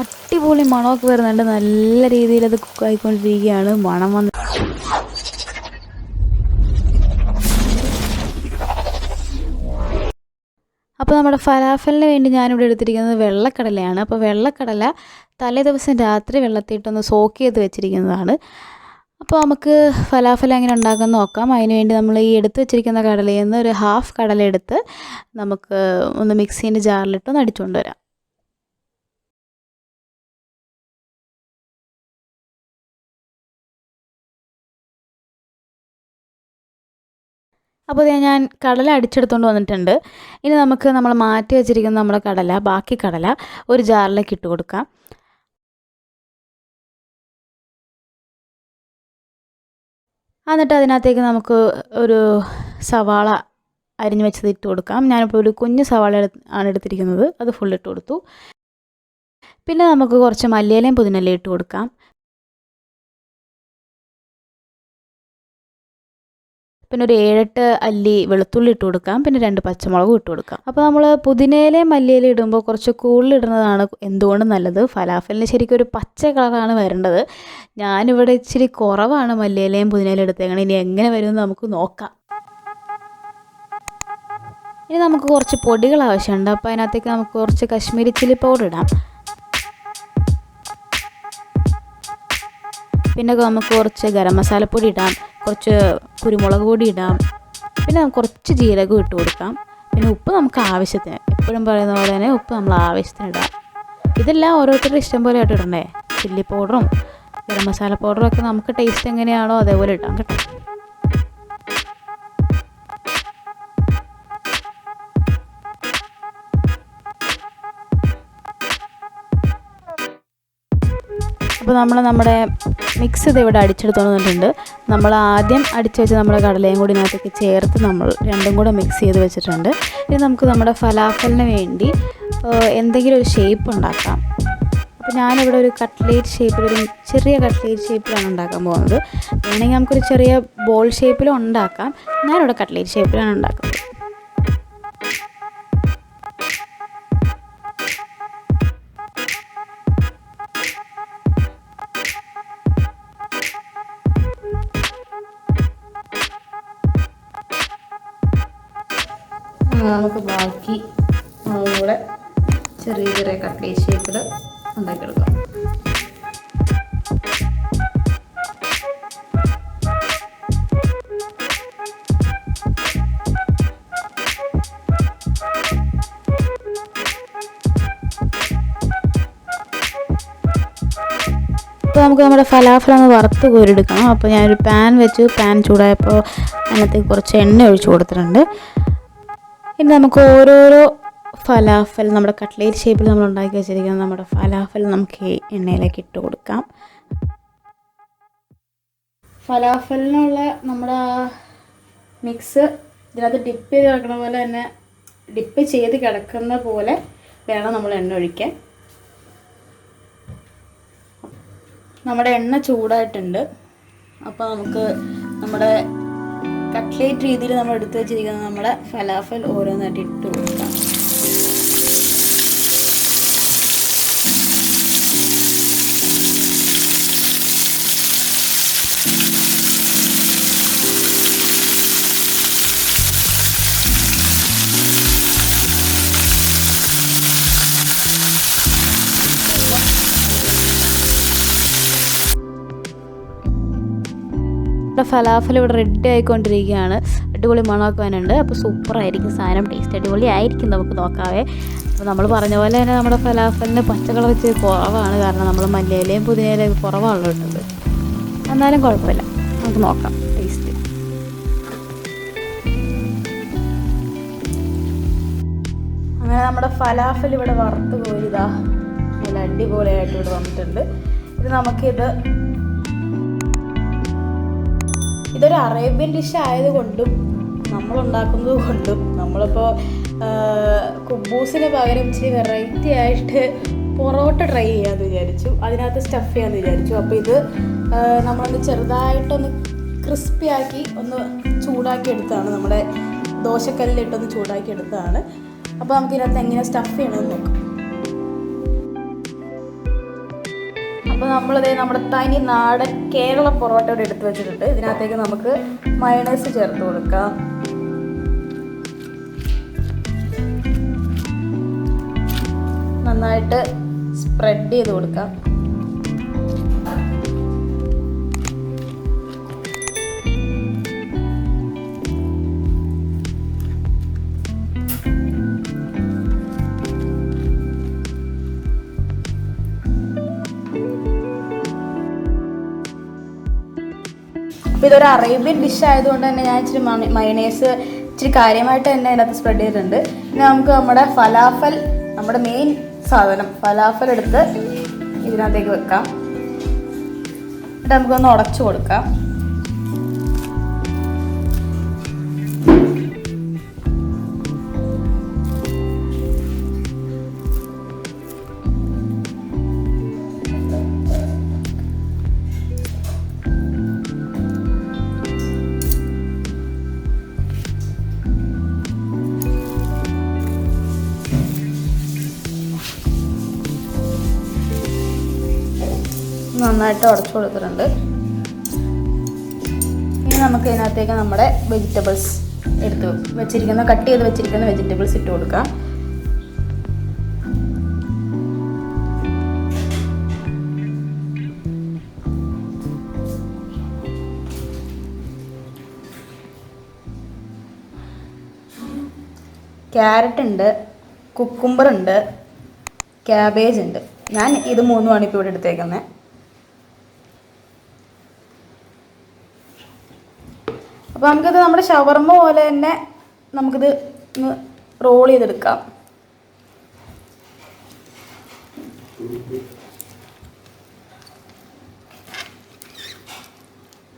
അടിപൊളി മണമൊക്കെ വരുന്നുണ്ട്. നല്ല രീതിയിൽ അത് കുക്ക് കുക്കായിക്കൊണ്ടിരിക്കുകയാണ് മണം വന്ന് അപ്പോൾ നമ്മുടെ ഫലാഫലിന് വേണ്ടി ഞാനിവിടെ എടുത്തിരിക്കുന്നത് വെള്ളക്കടലയാണ്. അപ്പോൾ വെള്ളക്കടല തലേ ദിവസം രാത്രി വെള്ളത്തിയിട്ടൊന്ന് സോക്ക് ചെയ്ത് വെച്ചിരിക്കുന്നതാണ്. അപ്പോൾ നമുക്ക് ഫലാഫൽ എങ്ങനെ ഉണ്ടാക്കാൻ നോക്കാം. അതിന് വേണ്ടി നമ്മൾ ഈ എടുത്ത് വെച്ചിരിക്കുന്ന കടലയിൽ നിന്ന് ഒരു ഹാഫ് കടല എടുത്ത് നമുക്ക് ഒന്ന് മിക്സീന്റെ ജാറിലിട്ടൊന്ന് അടിച്ചുകൊണ്ട് വരാം. അപ്പോൾ ഇതേ ഞാൻ കടല അടിച്ചെടുത്തുകൊണ്ട് വന്നിട്ടുണ്ട്. ഇനി നമുക്ക് നമ്മൾ മാറ്റി വെച്ചിരിക്കുന്ന നമ്മുടെ കടല ബാക്കി കടല ഒരു ജാറിലേക്ക് ഇട്ട് കൊടുക്കാം. എന്നിട്ട് അതിനകത്തേക്ക് നമുക്ക് ഒരു സവാള അരിഞ്ഞു വെച്ചത് ഇട്ട് കൊടുക്കാം. ഞാനിപ്പോൾ ഒരു കുഞ്ഞ് സവാള ആണ് എടുത്തിരിക്കുന്നത്. അത് ഫുൾ ഇട്ട് കൊടുത്തു. പിന്നെ നമുക്ക് കുറച്ച് മല്ലിയിലയും പുതിനയിലയും ഇട്ട് കൊടുക്കാം. പിന്നെ ഒരു ഏഴെട്ട് അല്ലി വെളുത്തുള്ളി ഇട്ട് കൊടുക്കാം. പിന്നെ രണ്ട് പച്ചമുളകും ഇട്ട് കൊടുക്കാം. അപ്പോൾ നമ്മൾ പുതിനയിലയും മല്ലിയിലയും ഇടുമ്പോൾ കുറച്ച് കൂടുതൽ ഇടുന്നതാണ് എന്തുകൊണ്ടും നല്ലത്? ഫലാഫലിന് ശരിക്കും ഒരു പച്ച കളറാണ് വരേണ്ടത്. ഞാനിവിടെ ഇച്ചിരി കുറവാണ് മല്ലിയിലയും പുതിനയിലയും എടുത്തേക്കണം. ഇനി എങ്ങനെ വരുമെന്ന് നമുക്ക് നോക്കാം. ഇനി നമുക്ക് കുറച്ച് പൊടികൾ ആവശ്യമുണ്ട്. അപ്പോൾ അതിനകത്തേക്ക് നമുക്ക് കുറച്ച് കശ്മീരി ചില്ലി പൗഡർ ഇടാം. പിന്നെ നമുക്ക് കുറച്ച് ഗരം മസാലപ്പൊടി ഇടാം കുറച്ച് കുരുമുളക് പൊടി ഇടാം പിന്നെ നമുക്ക് കുറച്ച് ജീരകം ഇട്ട് കൊടുക്കാം. പിന്നെ ഉപ്പ് നമുക്ക് ആവശ്യത്തിന് എപ്പോഴും പറയുന്ന പോലെ തന്നെ ഉപ്പ് നമ്മൾ ആവശ്യത്തിന് ഇടാം. ഇതെല്ലാം ഓരോരുത്തരുടെ ഇഷ്ടം പോലെ ആയിട്ട് ഇടണ്ടേ? ചില്ലി പൗഡറും ഗരം മസാല പൗഡറും ഒക്കെ നമുക്ക് ടേസ്റ്റ് എങ്ങനെയാണോ അതേപോലെ ഇടാം കേട്ടോ. അപ്പോൾ നമ്മൾ നമ്മുടെ മിക്സ് ഇത് ഇവിടെ അടിച്ചെടുത്തോണ്ട് വന്നിട്ടുണ്ട്. നമ്മൾ ആദ്യം അടിച്ചു വെച്ച് നമ്മുടെ കടലയും കൂടി ഇതിനകത്തേക്ക് ചേർത്ത് നമ്മൾ രണ്ടും കൂടെ മിക്സ് ചെയ്ത് വെച്ചിട്ടുണ്ട്. ഇനി നമുക്ക് നമ്മുടെ ഫലാഫലിന് വേണ്ടി എന്തെങ്കിലും ഒരു ഷേപ്പ് ഉണ്ടാക്കാം. അപ്പോൾ ഞാനിവിടെ ഒരു കട്ട്ലേറ്റ് ഷേപ്പിൽ ഒരു ചെറിയ കട്ട്ലേറ്റ് ഷേപ്പിലാണ് ഉണ്ടാക്കാൻ പോകുന്നത്. വേണമെങ്കിൽ നമുക്കൊരു ചെറിയ ബോൾ ഷേപ്പിലും ഉണ്ടാക്കാം. ഞാനിവിടെ കട്ട്ലേറ്റ് ഷേപ്പിലാണ് ഉണ്ടാക്കുന്നത്. നമുക്ക് ബാക്കി അതും കൂടെ ചെറിയ ചെറിയ കട്ട്ലേറ്റ് ഷേപ്പിൽ ഉണ്ടാക്കിയെടുക്കാം. അപ്പോൾ നമുക്ക് നമ്മുടെ ഫലാഫൽ ഒന്ന് വറുത്ത് കോരിയെടുക്കണം. അപ്പോൾ ഞാനൊരു പാൻ വെച്ചു. പാൻ ചൂടായപ്പോൾ അതിനകത്തേക്ക് കുറച്ച് എണ്ണ ഒഴിച്ച് കൊടുത്തിട്ടുണ്ട്. ഇനി നമുക്ക് ഓരോരോ ഫലാഫൽ നമ്മുടെ കട്ട്ലേറ്റ് ഷേപ്പിൽ നമ്മൾ ഉണ്ടാക്കി വെച്ചിരിക്കുന്ന നമ്മുടെ ഫലാഫൽ നമുക്ക് ഈ എണ്ണയിലേക്ക് ഇട്ട് കൊടുക്കാം. ഫലാഫലിനുള്ള നമ്മുടെ മിക്സ് ഇതിനകത്ത് ഡിപ്പ് ചെയ്ത് കിടക്കുന്ന പോലെ തന്നെ ഡിപ്പ് ചെയ്ത് കിടക്കുന്ന പോലെ വേണം നമ്മൾ എണ്ണ ഒഴിക്കാൻ. നമ്മുടെ എണ്ണ ചൂടായിട്ടുണ്ട്. അപ്പോൾ നമുക്ക് നമ്മുടെ കട്ട്ലേറ്റ് രീതിയിൽ നമ്മൾ എടുത്തു വെച്ചിരിക്കുന്നത് നമ്മുടെ ഫലാഫൽ ഓരോന്നായിട്ട് ഇട്ട് നമ്മുടെ ഫലാഫൽ ഇവിടെ റെഡി ആയിക്കൊണ്ടിരിക്കുകയാണ്. അടിപൊളി മണമൊക്കെ വരുന്നുണ്ട് അപ്പോൾ സൂപ്പറായിരിക്കും സാധനം. ടേസ്റ്റ് അടിപൊളി ആയിരിക്കും നമുക്ക് നോക്കാവേ. അപ്പോൾ നമ്മൾ പറഞ്ഞ പോലെ തന്നെ നമ്മുടെ ഫലാഫലിന് പച്ചക്കളർ വെച്ച് കുറവാണ്. കാരണം നമ്മൾ മല്ലിയിലയും പുതിനയിലയും കുറവാണല്ലോ ഇട്ടത്. എന്നാലും കുഴപ്പമില്ല. നമുക്ക് നോക്കാം. ടേസ്റ്റ് അങ്ങനെ നമ്മുടെ ഫലാഫൽ ഇവിടെ വറുത്ത് കോരിതാ നല്ല അടിപൊളിയായിട്ട് ഇവിടെ വന്നിട്ടുണ്ട്. ഇത് നമുക്കിത് ഇതൊരു അറേബ്യൻ ഡിഷ് ആയതുകൊണ്ടും നമ്മൾ ഉണ്ടാക്കുന്നത് കൊണ്ടും നമ്മളിപ്പോൾ കുബൂസിന് പകരം ഇച്ചിരി വെറൈറ്റി ആയിട്ട് പൊറോട്ട ട്രൈ ചെയ്യാമെന്ന് വിചാരിച്ചു. അതിനകത്ത് സ്റ്റഫ് ചെയ്യാമെന്ന് വിചാരിച്ചു. അപ്പോൾ ഇത് നമ്മളൊന്ന് ചെറുതായിട്ടൊന്ന് ക്രിസ്പി ആക്കി ഒന്ന് ചൂടാക്കി എടുത്തതാണ് നമ്മുടെ ദോശക്കല്ലിലിട്ടൊന്ന് ചൂടാക്കി എടുത്തതാണ് അപ്പോൾ നമുക്ക് ഇതിനകത്ത് എങ്ങനെ സ്റ്റഫ് ചെയ്യണമെന്ന് നോക്കാം. നമ്മളിതേ നമ്മുടെ തനി നാടൻ കേരള പൊറോട്ട ഇവിടെ എടുത്ത് വെച്ചിട്ടുണ്ട്. ഇതിനകത്തേക്ക് നമുക്ക് മയണൈസ് ചേർത്ത് കൊടുക്കാം. നന്നായിട്ട് സ്പ്രെഡ് ചെയ്ത് കൊടുക്കാം. അപ്പോൾ ഇതൊരു അറേബ്യൻ ഡിഷ് ആയതുകൊണ്ട് തന്നെ ഞാൻ ഇച്ചിരി മയണേസ് ഇച്ചിരി കാര്യമായിട്ട് തന്നെ അതിനകത്ത് സ്പ്രെഡ് ചെയ്തിട്ടുണ്ട്. ഇനി നമുക്ക് നമ്മുടെ ഫലാഫൽ നമ്മുടെ മെയിൻ സാധനം ഫലാഫൽ എടുത്ത് ഇതിനകത്തേക്ക് വെക്കാം. എന്നിട്ട് നമുക്കൊന്ന് ഉടച്ചു കൊടുക്കാം. നന്നായിട്ട് ഉടച്ചു കൊടുത്തിട്ടുണ്ട്. ഇനി നമുക്ക് ഇതിനകത്തേക്ക് നമ്മുടെ വെജിറ്റബിൾസ് എടുത്ത് വെച്ചിരിക്കുന്ന കട്ട് ചെയ്ത് വെച്ചിരിക്കുന്ന വെജിറ്റബിൾസ് ഇട്ട് കൊടുക്കാം. ക്യാരറ്റ് ഉണ്ട് കുക്കുംബർ ഉണ്ട് ക്യാബേജ് ഉണ്ട്. ഞാൻ ഇത് മൂന്നുമാണ് ഇപ്പോൾ ഇവിടെ എടുത്തേക്കുന്നത്. അപ്പോൾ നമുക്കിത് നമ്മുടെ ഷവർമ പോലെ തന്നെ നമുക്കിത് ഒന്ന് റോൾ ചെയ്തെടുക്കാം.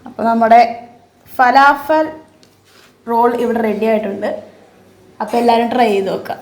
അപ്പോൾ നമ്മുടെ ഫലാഫൽ റോൾ ഇവിടെ റെഡി ആയിട്ടുണ്ട്. അപ്പോൾ എല്ലാവരും ട്രൈ ചെയ്ത് നോക്കാം.